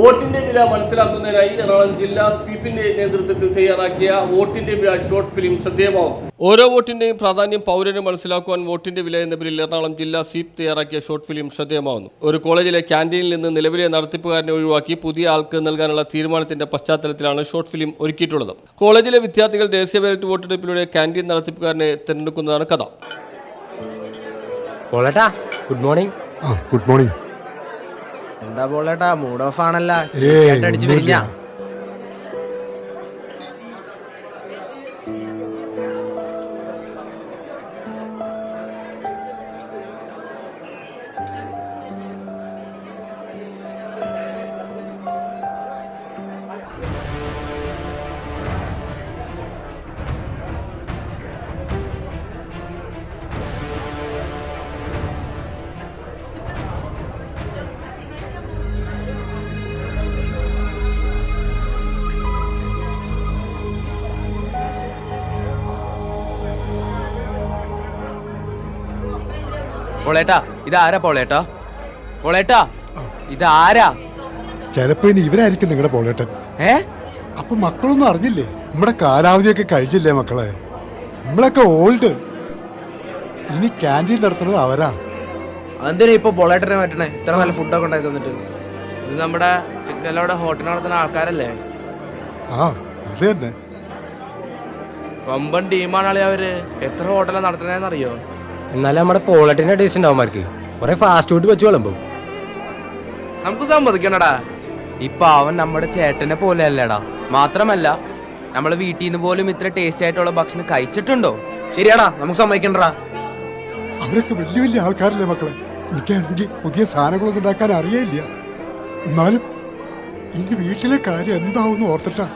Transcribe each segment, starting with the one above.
വോട്ടിന്റെ വില മനസ്സിലാക്കുന്നതിനായി എറണാകുളം ജില്ലാ സ്വീപ്പിന്റെ നേതൃത്വത്തിൽ തയ്യാറാക്കിയ വോട്ടിന്റെ വില ഷോർട്ട് ഫിലിം ശ്രദ്ധേയമാവും. ഓരോ വോട്ടിന്റെയും പ്രാധാന്യം പൗരന് മനസ്സിലാക്കുവാൻ വോട്ടിന്റെ വില എന്ന പേരിൽ എറണാകുളം ജില്ലാ സ്വീപ് തയ്യാറാക്കിയ ഷോർട്ട് ഫിലിം ശ്രദ്ധേയമാവുന്നു. ഒരു കോളേജിലെ ക്യാന്റീനിൽ നിന്ന് നിലവിലെ നടത്തിപ്പുകാരനെ ഒഴിവാക്കി പുതിയ ആൾക്ക് നൽകാനുള്ള തീരുമാനത്തിന്റെ പശ്ചാത്തലത്തിലാണ് ഷോർട്ട് ഫിലിം ഒരുക്കിയിട്ടുള്ളത്. കോളേജിലെ വിദ്യാർത്ഥികൾ ദേശീയ ബാലറ്റ് വോട്ടെടുപ്പിലൂടെ ക്യാന്റീൻ നടത്തിപ്പുകാരനെ തിരഞ്ഞെടുക്കുന്നതാണ് കഥ. ഗുഡ് മോർണിംഗ് ആ ഗുഡ് മോർണിംഗ് എന്താ പോളേട്ടാ മൂഡ് ഓഫ് ആണല്ല. പോളേട്ടാ ഇതാരാ പോളേട്ടാ? ഇത് ഇതാരാ? ചിലപ്പോ ഇനി ഇവരായിരിക്കും നിങ്ങളുടെ പോളേട്ടൻ. ഏ? അപ്പൊ മക്കളൊന്നും അറിഞ്ഞില്ലേ? നമ്മുടെ കാലാവധിയൊക്കെ കഴിഞ്ഞില്ലേ മക്കളെ? നമ്മളൊക്കെ ഓൾഡ്. ഇനി ക്യാന്റീൻ നടത്തുന്നത് അവരാ. എന്തിനാ ഇപ്പൊ പൊളേട്ടനെ പറ്റണേ ഇത്ര നല്ല ഫുഡൊക്കെ ഉണ്ടായി തന്നിട്ട്. ഇത് നമ്മുടെ സിഗ്നലോടെ ഹോട്ടൽ നടത്തുന്ന ആൾക്കാരല്ലേ? ആ അത് തന്നെ. വമ്പൻ ടീമാണല്ലേ അവർ? എത്ര ഹോട്ടലാണ് നടത്തണേന്ന് അറിയോ എന്നാലും നമ്മുടെ പോളട്ടിന്റെ ടേസ്റ്റ് ഉണ്ടാവും അവന്മാർക്ക് കുറെ ഫാസ്റ്റ് ഫുഡ് വെച്ച് വിളമ്പും. നമുക്ക് സമ്മതിക്കണടാ. ഇപ്പൊ അവൻ നമ്മുടെ ചേട്ടനെ പോലെ അല്ലേടാ. മാത്രമല്ല നമ്മളെ വീട്ടിൽ നിന്ന് പോലും ഇത്ര ടേസ്റ്റ് ആയിട്ടുള്ള ഭക്ഷണം കഴിച്ചിട്ടുണ്ടോ? ശരിയാടാ നമുക്ക് സമ്മതിക്കണ്ടടാ അവരൊക്കെ വലിയ വലിയ ആൾക്കാരല്ലേ മക്കളെ? എനിക്കാണെങ്കിൽ പുതിയ സാധനങ്ങളൊന്നും ഉണ്ടാക്കാൻ അറിയില്ല എന്നാലും എനിക്ക് വീട്ടിലെ കാര്യം എന്താവും ഓർത്തിട്ടാ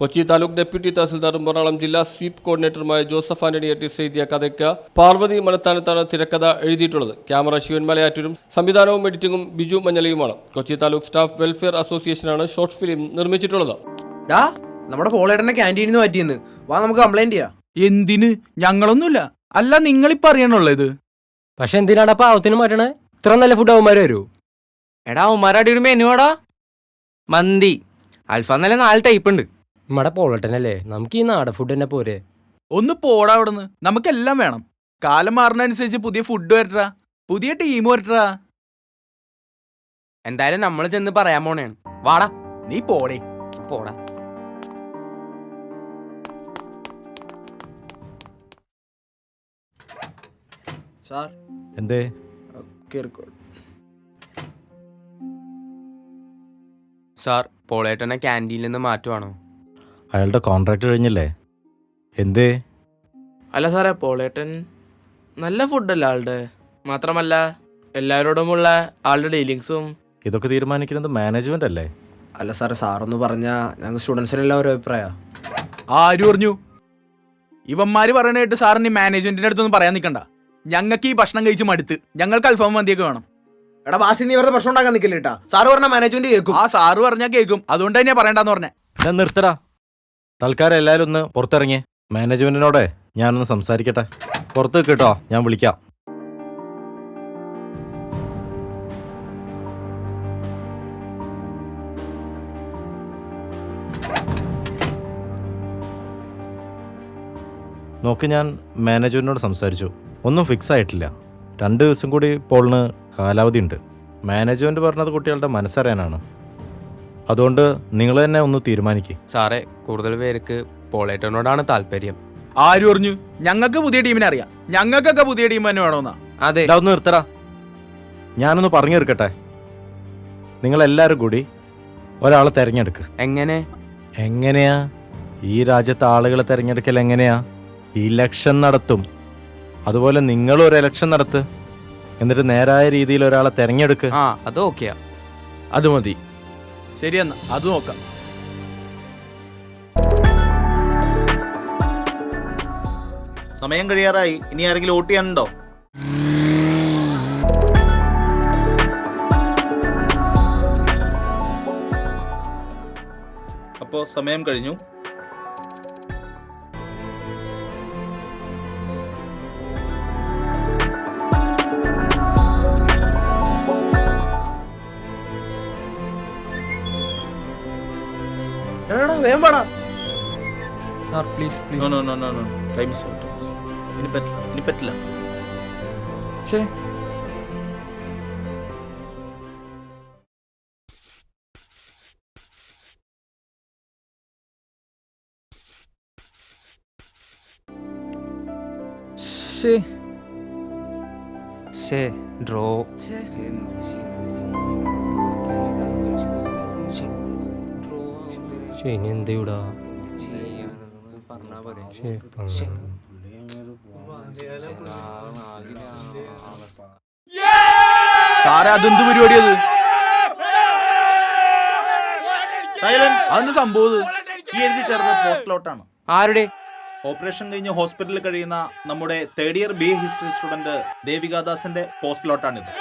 കൊച്ചി താലൂക്ക് ഡെപ്യൂട്ടി തഹസിൽദാറും എറണാകുളം ജില്ലാ സ്വീപ് കോർഡിനേറ്ററുമായ ജോസഫ് ആന്റണി അറ്റീസ് എഴുതിയ കഥയ്ക്ക് പാർവതി മണത്താനത്താണ് തിരക്കഥ എഴുതിയിട്ടുള്ളത്. ക്യാമറ ശിവൻ മലയാറ്റൂരും സംവിധാനവും എഡിറ്റിംഗും ബിജു മഞ്ഞലയുമാണ് കൊച്ചി താലൂക്ക് സ്റ്റാഫ് വെൽഫെയർ അസോസിയേഷനാണ് ഷോർട്ട് ഫിലിം നിർമ്മിച്ചിട്ടുള്ളത്. ഡാ നമ്മുടെ പോളേട്ടനെ ക്യാന്റീനിൽ നിന്ന് പറ്റിയെന്ന് വാ നമുക്ക് കംപ്ലൈന്റ് ചെയ്യാം. എന്തിന്? ഞങ്ങളൊന്നുമില്ല. അല്ല നിങ്ങളിപ്പോ അറിയണുള്ളത് ഇത് പക്ഷെ എന്തിനാടാ പാവത്തിന് മാറ്റണേ? ഇത്ര നല്ല ഫുഡ് അവന്മാര് വരൂ. എടാ അവന്മാരാടി ഒരു മെനുവാടാ മന്തി. അൽഫാം നല്ല നാല് ടൈപ്പ് ഉണ്ട്. നമ്മുടെ പോളട്ടനല്ലേ നമുക്ക് ഈ നാടൻ ഫുഡ് തന്നെ പോരെ. ഒന്ന് പോടാ അവിടുന്ന്. നമുക്കെല്ലാം വേണം. കാലം മാറുന്നതനുസരിച്ച് പുതിയ ഫുഡ് വരട്ടാ പുതിയ ടീം വരട്ടാ എന്തായാലും നമ്മൾ ചെന്ന് പറയാൻ പോണേണ് വാടാ. നീ പോടേ. പോടാ. സാർ. എന്തേ? സാർ പോളേട്ടനെ ക്യാന്റീനിൽ നിന്ന് മാറ്റുവാണോ? അയാളുടെ കോൺട്രാക്ട് കഴിഞ്ഞില്ലേ? എന്തേ? അല്ല സാറേ പോളേട്ടൻ നല്ല ഫുഡല്ല ആളുടെ? മാത്രമല്ല എല്ലാവരോടുമുള്ള ആളുടെ ഡീലിങ്സും ഇതൊക്കെ തീരുമാനിക്കുന്നത് മാനേജ്മെന്റ് അല്ലേ? അല്ല സാറേ സാറൊന്ന് പറഞ്ഞാ ഞങ്ങൾ സ്റ്റുഡൻസിനെല്ലാം ഒരു അഭിപ്രായ. ആര് പറഞ്ഞു? ഇവന്മാര് പറയണായിട്ട് സാറിന് മാനേജ്മെന്റിന്റെ അടുത്തൊന്നും പറയാൻ നിൽക്കണ്ട ഞങ്ങൾക്ക് ഈ ഭക്ഷണം കഴിച്ച് മടുത്ത്. ഞങ്ങൾക്ക് അൽഫാം മന്തിയൊക്കെ വേണം. എടാ ബാസി നീ വെറുതെ പ്രശ്നം ഉണ്ടാക്കാൻ നിൽക്കില്ല കേട്ടാ സാറ് പറഞ്ഞ മാനേജ്മെന്റ് കേൾക്കും. ആ സാറ് പറഞ്ഞാൽ കേൾക്കും. അതുകൊണ്ട് തന്നെയാ പറയണ്ടെന്ന് പറഞ്ഞേ. ഞാൻ നിർത്തടാ. തൽക്കാലം എല്ലാവരും ഒന്ന് പുറത്തിറങ്ങിയേ മാനേജ്മെന്റിനോടെ ഞാനൊന്ന് സംസാരിക്കട്ടെ. പുറത്ത് കേട്ടോ ഞാൻ വിളിക്കാം. നോക്ക് ഞാൻ മാനേജ്മെന്റിനോട് സംസാരിച്ചു. ഒന്നും ഫിക്സ് ആയിട്ടില്ല. രണ്ട് ദിവസം കൂടി പോളിന് കാലാവധി ഉണ്ട് മാനേജ്മെന്റ് പറഞ്ഞത് കുട്ടികളുടെ മനസ്സറിയാനാണ്. അതുകൊണ്ട് നിങ്ങൾ തന്നെ ഒന്ന് തീരുമാനിക്കേ. സാറേ കൂടുതൽ പേർക്ക് പോളേറ്റോനോടാണ് താല്പര്യം. ആര് പറഞ്ഞു? ഞങ്ങൾക്ക് പുതിയ ടീമിനെ അറിയാം. ഞങ്ങൾക്കൊക്കെ പുതിയ ടീം തന്നെ വേണമെന്നാ. അതെ. ഇതാ ഒന്ന് നിർത്തടാ. ഞാനൊന്ന് പറഞ്ഞു തീർക്കട്ടെ. നിങ്ങൾ എല്ലാവരും കൂടി ഒരാളെ തിരഞ്ഞെടുക്ക്. എങ്ങനെ? എങ്ങനെയാ? ഈ രാജ്യത്തെ ആളുകളെ തിരഞ്ഞെടുക്കൽ എങ്ങനെയാ? ഇലക്ഷൻ നടത്തും. അതുപോലെ നിങ്ങൾ ഒരു ഇലക്ഷൻ നടത്ത്. എന്നിട്ട് നേരായ രീതിയിൽ ഒരാളെ തിരഞ്ഞെടുക്ക്. ആ അത് ഓക്കെയാ. അത് മതി. ശരിയെന്നാ അത് നോക്കാം. സമയം കഴിയാറായി. ഇനി ആരെങ്കിലും വോട്ട് ചെയ്യാനുണ്ടോ? അപ്പോൾ സമയം കഴിഞ്ഞു. എടാ വേഗം പാടാ sir please no please no no no no time is ഇനി പറ്റില്ല. ഇനി പറ്റില്ല. ഛേ. ശ്ശേ. ശ്ശേ, ഡ്രോ പക്ഷെ ഇനി എന്ത് ചെയ്യൂടാ സാറേ അതെന്ത് പരിപാടിയത്? സൈലൻസ് അതെന്ത് സംഭവം ഇത്? ഈ എഴുതി ചേർന്ന പോസ്റ്റ്ലോട്ടാണ് ആരുടെ? ഓപ്പറേഷൻ കഴിഞ്ഞ് ഹോസ്പിറ്റലിൽ കഴിയുന്ന നമ്മുടെ third year B A history student ദേവികാദാസിന്റെ പോസ്റ്റ്ലോട്ടാണിത്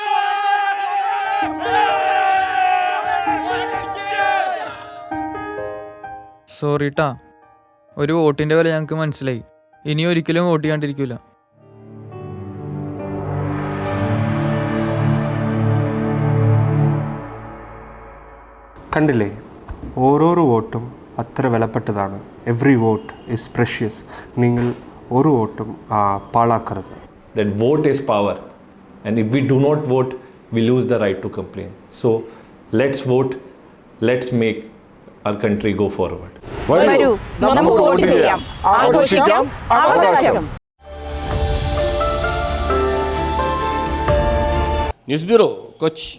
സോറി ട്ടാ. ഒരു വോട്ടിന്റെ വില ഞങ്ങൾക്ക് മനസ്സിലായി. ഇനി ഒരിക്കലും വോട്ട് ചെയ്യാണ്ടിരിക്കൂല. കണ്ടില്ലേ? ഓരോരോ വോട്ടും അത്ര വിലപ്പെട്ടതാണ്. എവ്രി വോട്ട് ഇസ് പ്രഷ്യസ് നിങ്ങൾ ഒരു വോട്ടും പാളാക്കരുത്. പാഴാക്കരുത് that vote is power. And if we do not vote we lose the right to complain. So let's vote. Let's make our country go forward. വരൂ. നമുക്ക് വോട്ട് ചെയ്യാം. ആഘോഷിക്കാം. അവകാശം ന്യൂസ് ബ്യൂറോ കൊച്ചി.